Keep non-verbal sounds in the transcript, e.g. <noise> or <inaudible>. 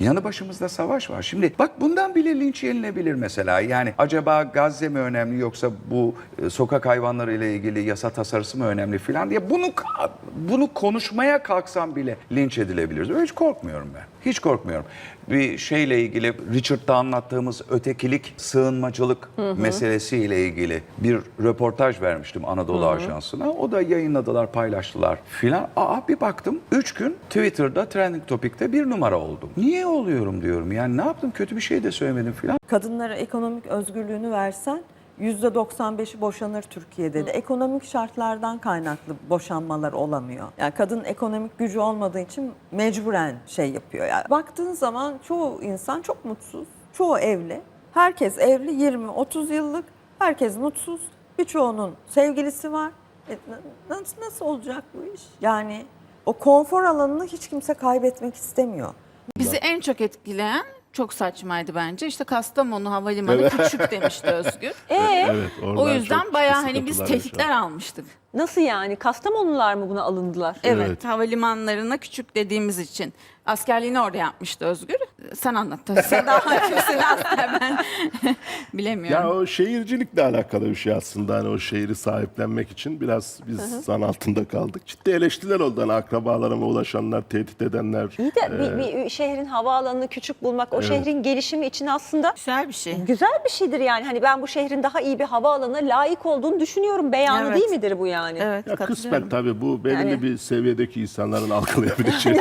Yanı başımızda savaş var. Şimdi bak bundan bile linç yenilebilir mesela. Yani acaba Gazze mi önemli yoksa bu e, sokak hayvanları ile ilgili yasa tasarısı mı önemli filan diye bunu bunu konuşmaya kalksam bile linç edilebiliriz. Hiç korkmuyorum ben. Hiç korkmuyorum. Bir şeyle ilgili Richard'da anlattığımız ötekilik, sığınmacılık meselesiyle ilgili bir röportaj vermiştim Anadolu Ajansı'na. O da yayınladılar, paylaştılar filan. Aa bir baktım 3 gün Twitter'da trending topikte bir numara oldum. Niye oluyorum diyorum. Yani ne yaptım? Kötü bir şey de söylemedim filan. Kadınlara ekonomik özgürlüğünü versen %95'i boşanır Türkiye'de de. Ekonomik şartlardan kaynaklı boşanmalar olamıyor. Yani kadın ekonomik gücü olmadığı için mecburen şey yapıyor. Yani baktığın zaman çoğu insan çok mutsuz. Çoğu evli. Herkes evli 20-30 yıllık. Herkes mutsuz. Birçoğunun sevgilisi var. E, na- nasıl, nasıl olacak bu iş? Yani o konfor alanını hiç kimse kaybetmek istemiyor. Bizi en çok etkileyen çok saçmaydı bence. İşte Kastamonu Havalimanı küçük demişti Özgür. <laughs> Ee, Evet, oradan o yüzden çok bayağı hani biz sıkıntılar tehditler almıştık. nasıl yani? Kastamonular mı buna alındılar? Evet, Evet. havalimanlarına küçük dediğimiz için. Askerliğini orada yapmıştı Özgür. Sen anlat. tabii. Sen daha <laughs> hakimsin ben <laughs> bilemiyorum. Ya o şehircilikle alakalı bir şey aslında. Hani o şehri sahiplenmek için biraz biz zan altında kaldık. Ciddi eleştiriler oldu. Hani akrabalarıma ulaşanlar, tehdit edenler. İyi de bir, bir şehrin havaalanını küçük bulmak, o şehrin gelişimi için aslında Güzel bir şey. güzel bir şeydir yani. Hani ben bu şehrin daha iyi bir havaalanına layık olduğunu düşünüyorum. Beyanı Evet. değil midir bu yani? Evet, Ya katılıyorum. kısmen tabii bu belirli Yani- bir seviyedeki insanların <laughs> algılayabileceği.